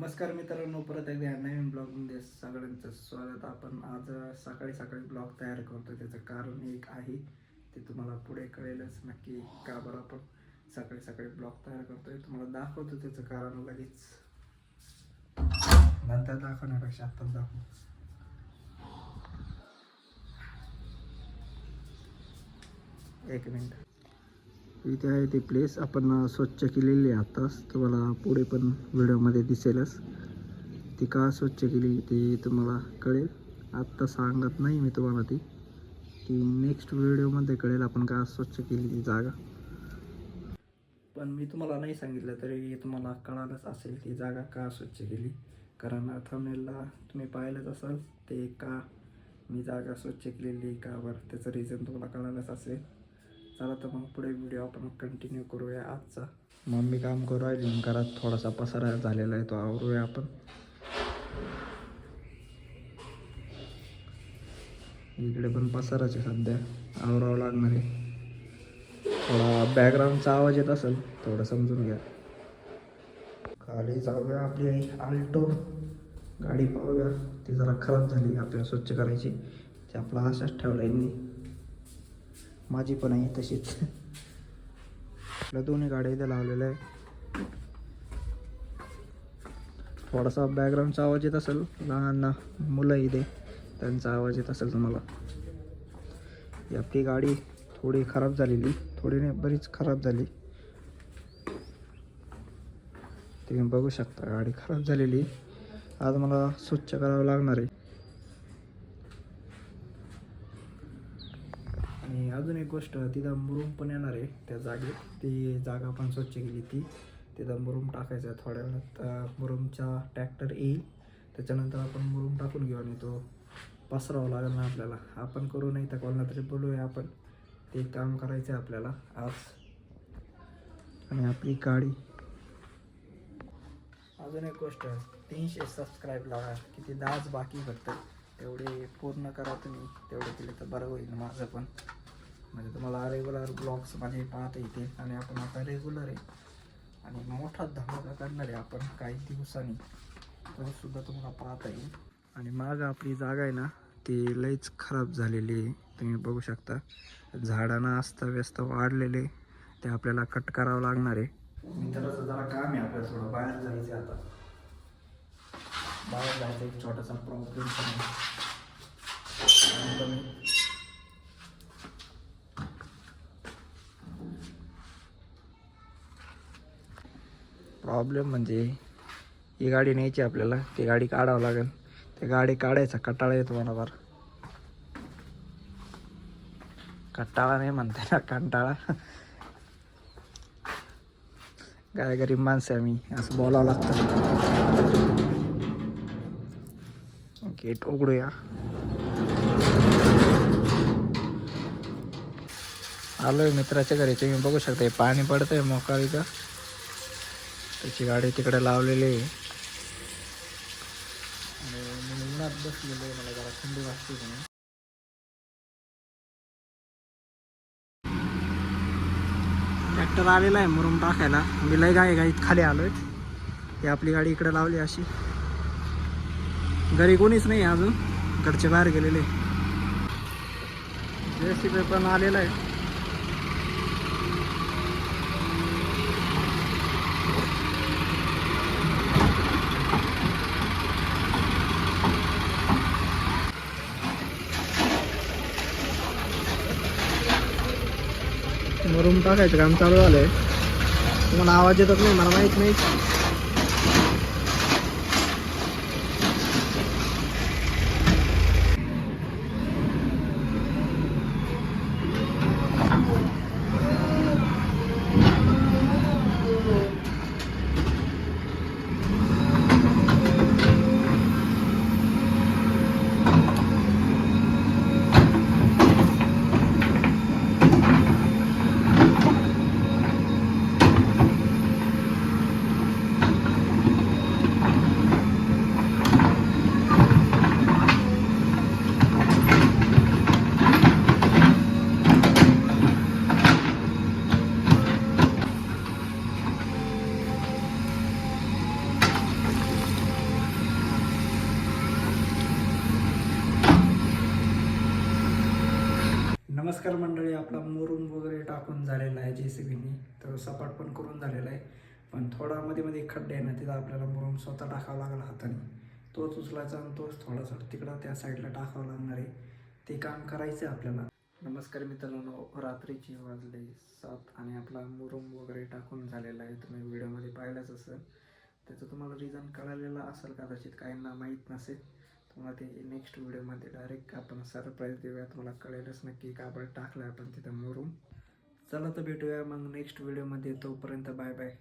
नमस्कार मित्रांनो परत एकदा नवीन ब्लॉगमध्ये सगळ्यांचं स्वागत. आपण आज सकाळी सकाळी ब्लॉग तयार करतो त्याचं कारण एक आहे ते तुम्हाला पुढे कळेलच नक्की का बरं आपण सकाळी सकाळी ब्लॉग तयार करतोय. तुम्हाला दाखवतो त्याचं कारण लगेच. नंतर दाखवण्यापेक्षा आत्ताच दाखवू. एक मिनिट. इथे आहे ती प्लेस आपण स्वच्छ केलेली आहे आत्ताच. तुम्हाला पुढे पण व्हिडिओमध्ये दिसेलच. ती का स्वच्छ केली ते तुम्हाला कळेल. आत्ता सांगत नाही मी तुम्हाला ती. ती नेक्स्ट व्हिडिओमध्ये कळेल आपण का स्वच्छ केली ती जागा. पण मी तुम्हाला नाही सांगितलं तरी तुम्हाला कळालंच असेल ती जागा का स्वच्छ केली. कारण थंबनेलला तुम्ही पाहिलंच असाल ते का मी जागा स्वच्छ केलेली का? बरं त्याचं रिझन तुम्हाला कळालंच असेल. चला तर मग पुढे व्हिडिओ आपण कंटिन्यू करूया आजचा. मम्मी काम करू राहिली घरात थोडासा पसारा झालेला आहे तो आवरूया आपण. इकडे पण पसाराच आहे सध्या आवरावं लागणार आहे. थोडा बॅकग्राऊंडचा आवाज येत असेल थोडं समजून घ्या. खाली जाऊया आपली आल्टो गाडी पाहूया ती जरा खराब झाली आपल्याला स्वच्छ करायची. ते आपला असाच ठेवला यांनी. माझी पण आहे तशीच. आपल्या दोन्ही गाड्या इथे लावलेल्या आहे थोडासा बॅकग्राऊंडचा आवाज येत असेल लहान मुलं इथे त्यांचा आवाज येत असेल तुम्हाला. ही आपली गाडी थोडी खराब झालेली थोडी नाही बरीच खराब झाली. तुम्ही बघू शकता गाडी खराब झालेली. आज मला स्वच्छ करावं लागणार आहे आणि अजून एक गोष्ट तिथं मुरुम पण येणार आहे त्या जागेत. ती जागा पण स्वच्छ केली ती. तिथं मुरुम टाकायचं आहे थोड्या वेळात. अं, मुरुमचा ट्रॅक्टर येईल. त्याच्यानंतर आपण मुरुम टाकून घेऊ आणि तो पसरावा लागेल ना आपल्याला. आपण करू नाही तर कोणाला तरी बोलूया आपण. ते काम करायचं आहे आपल्याला आज. आणि आपली गाडी. अजून एक गोष्ट तीनशे सबस्क्राईब लागा किती दहाच बाकी फक्त. तेवढे पूर्ण करा तुम्ही. तेवढे केले तर बरं होईल माझं पण. म्हणजे तुम्हाला रेग्युलर ब्लॉग्स माझे पाहता येतील आणि आपण आता रेग्युलर आहे. आणि मोठा धमाका करणार आहे आपण काही दिवसांनी तोसुद्धा तुम्हाला पाहता येईल. आणि मागं आपली जागा आहे ना ती लईच खराब झालेली आहे. तुम्ही बघू शकता. झाडांना अस्ताव्यस्त वाढलेले ते आपल्याला कट करावं लागणार आहे. मित्राचं जरा काम आहे आपल्याला थोडं. बाहेर जायचं आता. बाहेर जायचं एक छोटासा प्रॉब्लेम पण आहे आणि कमी- प्रॉब्लेम म्हणजे ही गाडी न्यायची आपल्याला. ती गाडी काढावं लागेल. ते गाडी काढायचा कटाळा येतो मला बरं कटाळा नाही म्हणता ना कंटाळा. काय गरीब माणसं आहे मी असं बोलावं लागतं. गेट उघडूया. आलोय मित्राच्या घरी तुम्ही बघू शकता पाणी पडतंय मोकाळीचं त्याची गाडी तिकडे लावलेली आहे. आणि मी उन्हात बसलेलो आहे मला जरा थंडी वाजते म्हणून. ट्रॅक्टर आलेला आहे मुरुम टाकायला. मी लय गाई गाईत खाली आलोय. ही आपली गाडी इकडे लावली अशी. घरी कोणीच नाही अजून. घरचे बाहेर गेलेले जेसीबी पण आलेला आहे. मरून टाकायचं काम चालू झालंय. तुम्हाला आवाज येतात नाही मला माहीत नाही. नमस्कार मंडळी आपला मुरुम वगैरे टाकून झालेला आहे जे सी बीने तर सपाट पण करून झालेला आहे. पण थोडा मध्ये मध्ये खड्डे आहे ना तिथं आपल्याला मुरुम स्वतः टाकावा लागला हाताने. तोच उचलायचा आणि तोच थोडासा तिकडं त्या साईडला टाकावं लागणार आहे. ते काम करायचं आहे आपल्याला. नमस्कार मित्रांनो रात्रीची वाजले सात आणि आपला मुरुम वगैरे टाकून झालेला आहे. तुम्ही व्हिडिओमध्ये पाहिलंच असेल. त्याचं तुम्हाला रिझन कळालेलं असेल कदाचित काहींना माहीत नसेल. तुम्हाला ते नेक्स्ट व्हिडिओमध्ये डायरेक्ट आपण सरप्राईज देऊया. तुम्हाला कळेलच नक्की काबड आपण टाकलं आपण तिथं मोरून. चला तर भेटूया मग नेक्स्ट व्हिडिओमध्ये तोपर्यंत बाय बाय